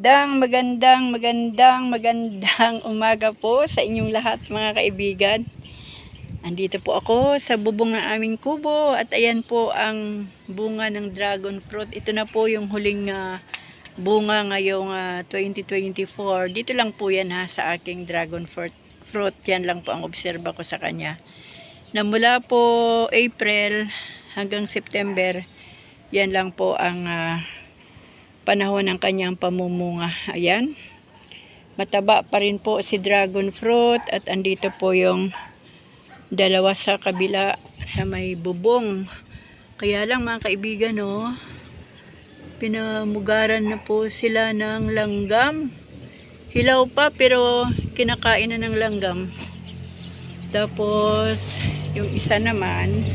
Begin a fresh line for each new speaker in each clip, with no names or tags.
Magandang, magandang, magandang, magandang umaga po sa inyong lahat mga kaibigan. Andito po ako sa bubong ng aming kubo at ayan po ang bunga ng dragon fruit. Ito na po yung huling ah, bunga ngayong ah, 2024. Dito lang po yan ha sa aking dragon fruit. fruit. Yan lang po ang obserba ko sa kanya. Na mula po April hanggang September, yan lang po ang ah, panahon ng kanyang pamumunga. Ayan. Mataba pa rin po si dragon fruit at andito po yung dalawa sa kabila sa may bubong. Kaya lang mga kaibigan, no, pinamugaran na po sila ng langgam. Hilaw pa pero kinakain na ng langgam. Tapos, yung isa naman,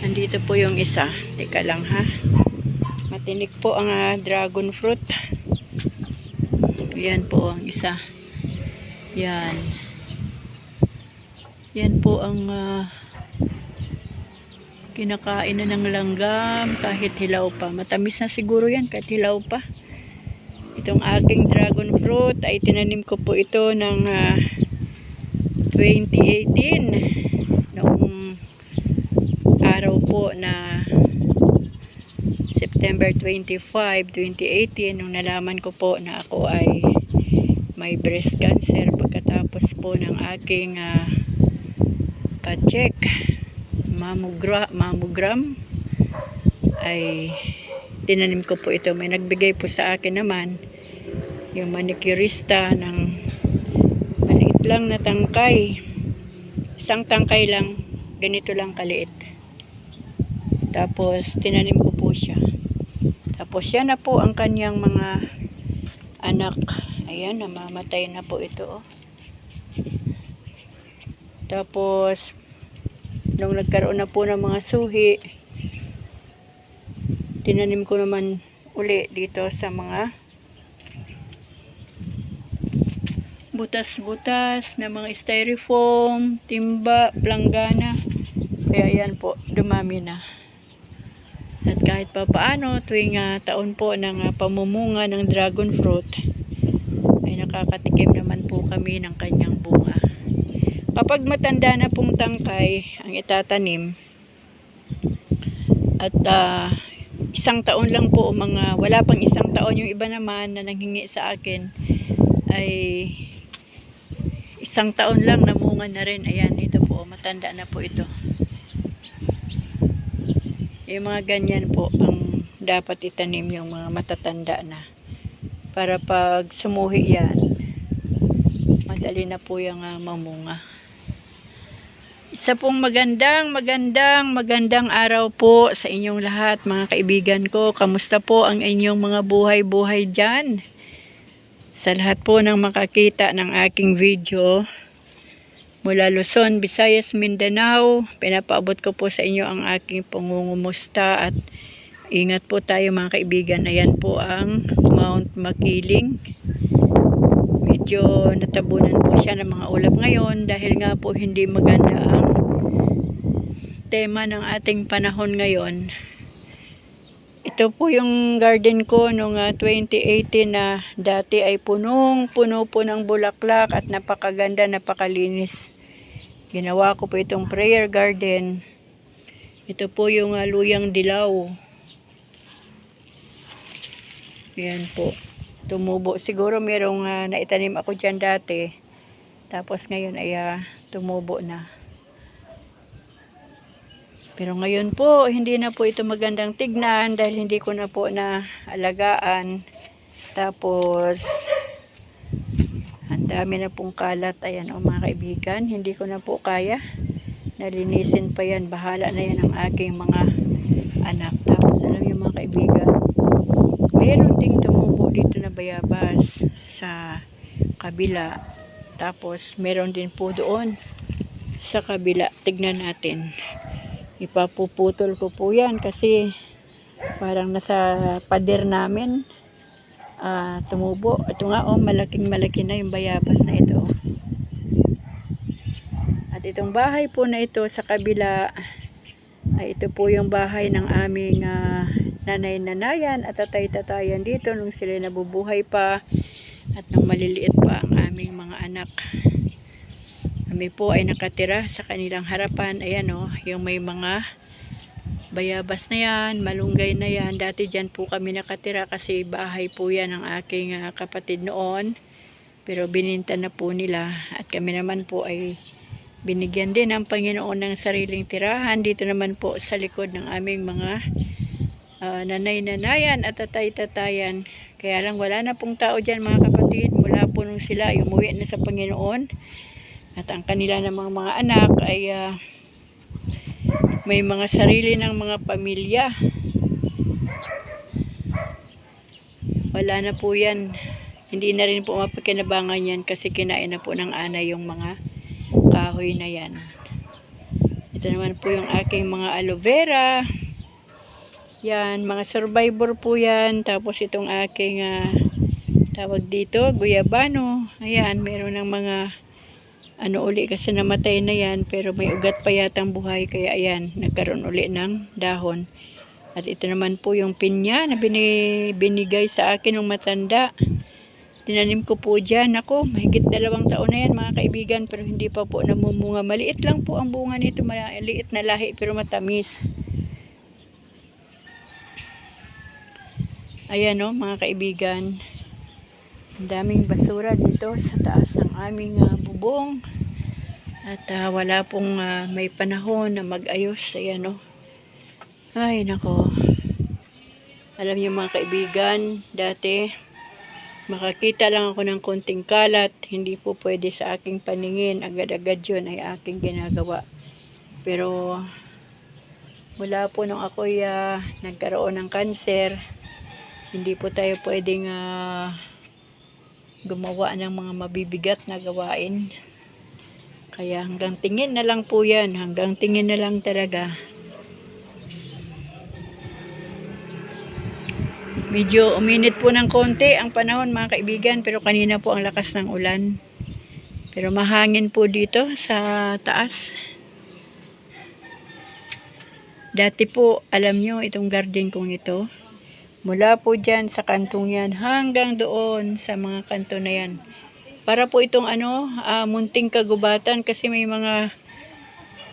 andito po yung isa. Teka lang ha. Matinik po ang ah, dragon fruit. Yan po ang isa. Yan. Yan po ang ah, kinakain na ng langgam kahit hilaw pa. Matamis na siguro yan kahit hilaw pa. Itong aking dragon fruit ay tinanim ko po ito ng ah, 2018 noong araw po na September 25, 2018 nung nalaman ko po na ako ay may breast cancer pagkatapos po ng aking ah, pa-check mammogra mammogram ay tinanim ko po ito. May nagbigay po sa akin naman yung manicurista ng maliit lang na tangkay. Isang tangkay lang ganito lang kaliit tapos tinanim ko po siya tapos yan na po ang kanyang mga anak ayan namamatay na po ito oh. tapos nung nagkaroon na po ng mga suhi tinanim ko naman uli dito sa mga butas-butas na mga styrofoam, timba, planggana. Kaya yan po, dumami na. Kahit pa paano, tuwing ah, taon po ng ah, pamumunga ng dragon fruit, ay nakakatikim naman po kami ng kanyang bunga. Kapag matanda na pong tangkay ang itatanim, at ah, isang taon lang po, mga wala pang isang taon yung iba naman na nanghingi sa akin, ay isang taon lang namunga na rin. Ayan, ito po, matanda na po ito. Yung mga ganyan po ang dapat itanim yung mga matatanda na. Para pag sumuhi yan, madali na po yung ah, mamunga. Isa pong magandang, magandang, magandang araw po sa inyong lahat mga kaibigan ko. Kamusta po ang inyong mga buhay-buhay dyan? Sa lahat po ng makakita ng aking video, mula Luzon, Visayas, Mindanao, pinapaabot ko po sa inyo ang aking pangungumusta at ingat po tayo mga kaibigan. Ayan po ang Mount Makiling. Medyo natabunan po siya ng mga ulap ngayon dahil nga po hindi maganda ang tema ng ating panahon ngayon. Ito po yung garden ko noong ah, 2018 na dati ay punong-puno po ng bulaklak at napakaganda, napakalinis. Ginawa ko po itong prayer garden. Ito po yung ah, luyang dilaw. Yan po. Tumubo. Siguro merong ah, naitanim ako dyan dati. Tapos ngayon ay ah, tumubo na. Pero ngayon po, hindi na po ito magandang tignan dahil hindi ko na po na alagaan. Tapos, dami na pong kalat. Ayan o mga kaibigan, hindi ko na po kaya. Nalinisin pa yan. Bahala na yan ang aking mga anak. Tapos, alam yung mga kaibigan, meron ding tumubo dito na bayabas sa kabila. Tapos, meron din po doon sa kabila. Tignan natin ipapuputol ko po yan kasi parang nasa pader namin ah, tumubo ito nga oh malaking malaki na yung bayabas na ito at itong bahay po na ito sa kabila ay ito po yung bahay ng aming ah, nanay-nanayan at tatay-tatayan dito nung sila nabubuhay pa at nung maliliit pa ang aming mga anak. Kami po ay nakatira sa kanilang harapan. Ayan o, yung may mga bayabas na yan, malunggay na yan. Dati dyan po kami nakatira kasi bahay po yan ng aking ah, kapatid noon. Pero bininta na po nila at kami naman po ay binigyan din ng Panginoon ng sariling tirahan. Dito naman po sa likod ng aming mga ah, nanay-nanayan at tatay-tatayan. Kaya lang wala na pong tao dyan mga kapatid. Mula po nung sila ay umuwi na sa Panginoon. At ang kanila namang mga anak ay ah, may mga sarili ng mga pamilya. Wala na po yan. Hindi na rin po mapakinabangan yan kasi kinain na po ng ana yung mga kahoy na yan. Ito naman po yung aking mga aloe vera. Yan, mga survivor po yan. Tapos itong aking ah, tawag dito, guyabano. Ayan, meron ng mga ano uli kasi namatay na yan pero may ugat pa yatang buhay kaya ayan, nagkaroon uli ng dahon. At ito naman po yung pinya na bini, binigay sa akin ng matanda. Tinanim ko po dyan. Ako, mahigit dalawang taon na yan mga kaibigan pero hindi pa po namumunga. Maliit lang po ang bunga nito. Maliit na lahi pero matamis. Ayan o mga kaibigan. Ang daming basura dito sa taas ng aming ah, bubong. At ah, wala pong ah, may panahon na mag-ayos. Ayan o. Ay, nako. Alam niyo mga kaibigan, dati makakita lang ako ng konting kalat, hindi po pwede sa aking paningin, agad-agad yun ay aking ginagawa. Pero mula po nung ako'y ah, nagkaroon ng kanser, hindi po tayo pwedeng ah, gumawa ng mga mabibigat na gawain. Kaya hanggang tingin na lang po yan, hanggang tingin na lang talaga. Medyo uminit po ng konti ang panahon mga kaibigan pero kanina po ang lakas ng ulan. Pero mahangin po dito sa taas. Dati po alam nyo itong garden kong ito. Mula po dyan sa kantong yan hanggang doon sa mga kanto na yan. Para po itong ano, ah, munting kagubatan kasi may mga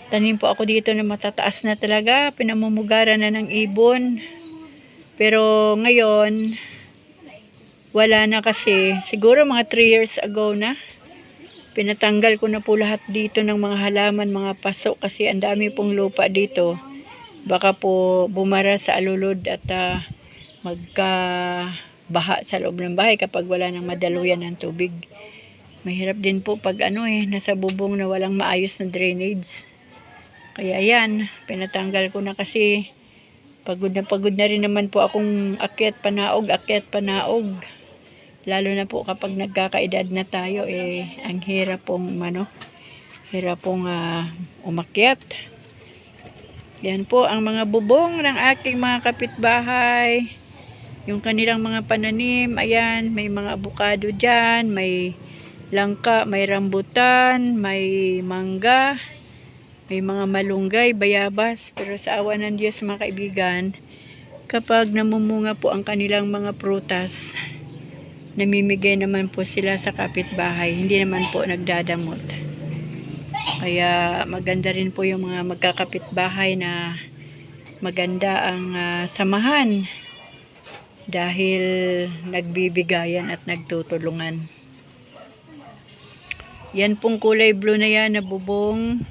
tanim po ako dito na matataas na talaga. Pinamumugaran na ng ibon. Pero ngayon, wala na kasi. Siguro mga 3 years ago na. Pinatanggal ko na po lahat dito ng mga halaman, mga paso kasi ang dami pong lupa dito. Baka po bumara sa alulod at ah, magka baha sa loob ng bahay kapag wala nang madaluyan ng tubig. Mahirap din po pag ano eh, nasa bubong na walang maayos na drainage. Kaya yan, pinatanggal ko na kasi pagod na pagod na rin naman po akong akyat panaog, akyat panaog. Lalo na po kapag nagkakaedad na tayo eh, ang hirap pong ano, hirap pong ah, umakyat. Yan po ang mga bubong ng aking mga kapitbahay. Yung kanilang mga pananim, ayan, may mga abukado dyan, may langka, may rambutan, may mangga, may mga malunggay, bayabas. Pero sa awa ng Diyos mga kaibigan, kapag namumunga po ang kanilang mga prutas, namimigay naman po sila sa kapitbahay. Hindi naman po nagdadamot. Kaya maganda rin po yung mga magkakapitbahay na maganda ang ah, samahan dahil nagbibigayan at nagtutulungan. Yan pong kulay blue na yan na bubong.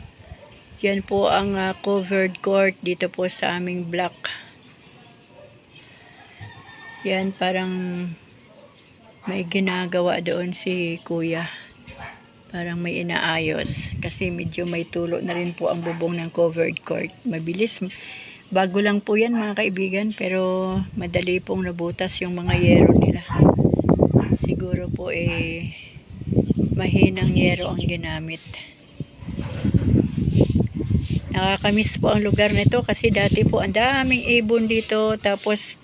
Yan po ang ah, covered court dito po sa aming block. Yan parang may ginagawa doon si kuya. Parang may inaayos. Kasi medyo may tulo na rin po ang bubong ng covered court. Mabilis. Bago lang po yan mga kaibigan. Pero madali pong nabutas yung mga yero nila. Siguro po eh mahinang yero ang ginamit. Nakakamiss po ang lugar na ito kasi dati po ang daming ibon dito tapos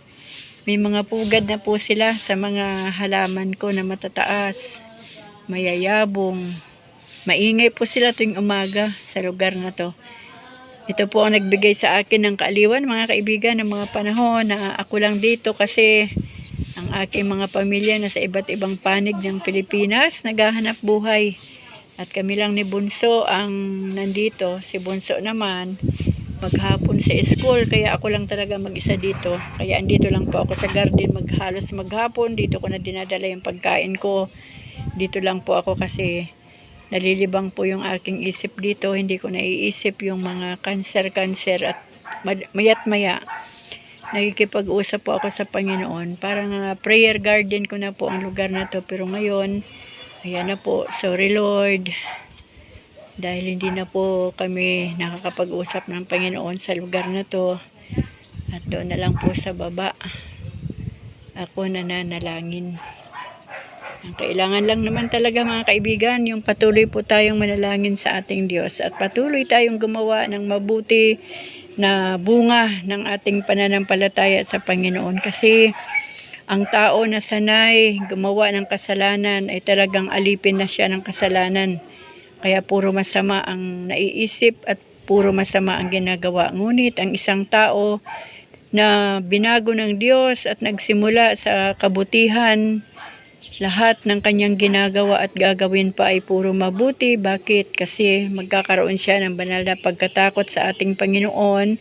may mga pugad na po sila sa mga halaman ko na matataas, mayayabong. Maingay po sila tuwing umaga sa lugar na to. Ito po ang nagbigay sa akin ng kaaliwan, mga kaibigan, ng mga panahon na ako lang dito kasi ang aking mga pamilya na sa iba't ibang panig ng Pilipinas naghahanap buhay. At kami lang ni Bunso ang nandito. Si Bunso naman maghapon sa school kaya ako lang talaga mag-isa dito. Kaya andito lang po ako sa garden maghalos maghapon. Dito ko na dinadala yung pagkain ko. Dito lang po ako kasi nalilibang po yung aking isip dito. Hindi ko naiisip yung mga cancer-cancer at mayat maya nakikipag-usap po ako sa Panginoon. Parang ah, prayer garden ko na po ang lugar na to. Pero ngayon, ayan na po. Sorry Lord. Dahil hindi na po kami nakakapag-usap ng Panginoon sa lugar na to. At doon na lang po sa baba. Ako nananalangin. Ang kailangan lang naman talaga mga kaibigan, yung patuloy po tayong manalangin sa ating Diyos at patuloy tayong gumawa ng mabuti na bunga ng ating pananampalataya sa Panginoon kasi ang tao na sanay gumawa ng kasalanan ay talagang alipin na siya ng kasalanan. Kaya puro masama ang naiisip at puro masama ang ginagawa. Ngunit ang isang tao na binago ng Diyos at nagsimula sa kabutihan, lahat ng kanyang ginagawa at gagawin pa ay puro mabuti. Bakit? Kasi magkakaroon siya ng banal na pagkatakot sa ating Panginoon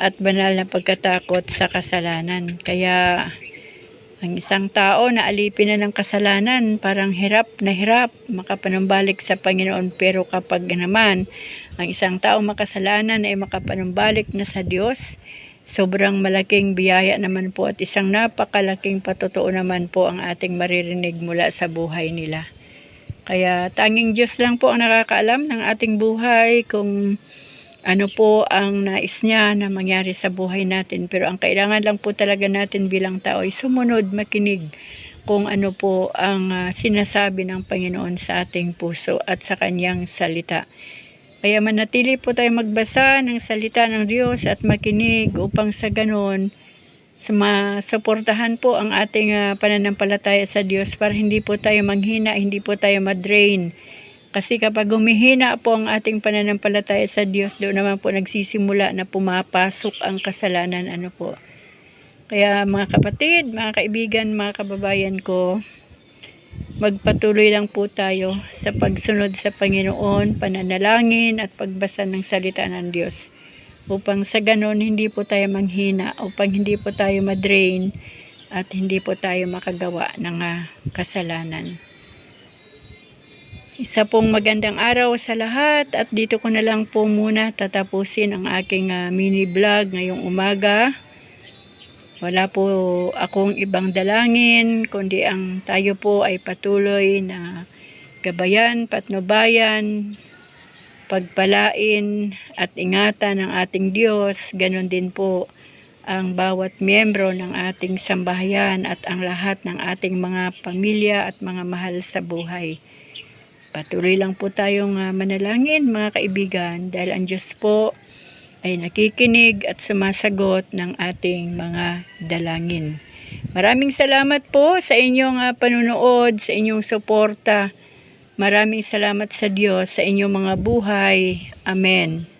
at banal na pagkatakot sa kasalanan. Kaya ang isang tao na alipin na ng kasalanan, parang hirap na hirap makapanumbalik sa Panginoon. Pero kapag naman ang isang tao makasalanan ay makapanumbalik na sa Diyos, sobrang malaking biyaya naman po at isang napakalaking patotoo naman po ang ating maririnig mula sa buhay nila. Kaya tanging Diyos lang po ang nakakaalam ng ating buhay kung ano po ang nais niya na mangyari sa buhay natin. Pero ang kailangan lang po talaga natin bilang tao ay sumunod, makinig kung ano po ang ah, sinasabi ng Panginoon sa ating puso at sa kanyang salita. Kaya manatili po tayo magbasa ng salita ng Diyos at makinig upang sa ganon masuportahan po ang ating ah, pananampalataya sa Diyos para hindi po tayo manghina, hindi po tayo madrain. Kasi kapag humihina po ang ating pananampalataya sa Diyos, doon naman po nagsisimula na pumapasok ang kasalanan. Ano po. Kaya mga kapatid, mga kaibigan, mga kababayan ko, magpatuloy lang po tayo sa pagsunod sa Panginoon, pananalangin at pagbasa ng salita ng Diyos. Upang sa ganon hindi po tayo manghina, upang hindi po tayo madrain at hindi po tayo makagawa ng ah, kasalanan. Isa pong magandang araw sa lahat at dito ko na lang po muna tatapusin ang aking ah, mini vlog ngayong umaga. Wala po akong ibang dalangin kundi ang tayo po ay patuloy na gabayan, patnubayan, pagpalain at ingatan ng ating Diyos. Ganon din po ang bawat miyembro ng ating sambahayan at ang lahat ng ating mga pamilya at mga mahal sa buhay. Patuloy lang po tayong ah, manalangin mga kaibigan dahil ang Diyos po ay nakikinig at sumasagot ng ating mga dalangin. Maraming salamat po sa inyong ah, panunood, sa inyong suporta. Maraming salamat sa Diyos sa inyong mga buhay. Amen.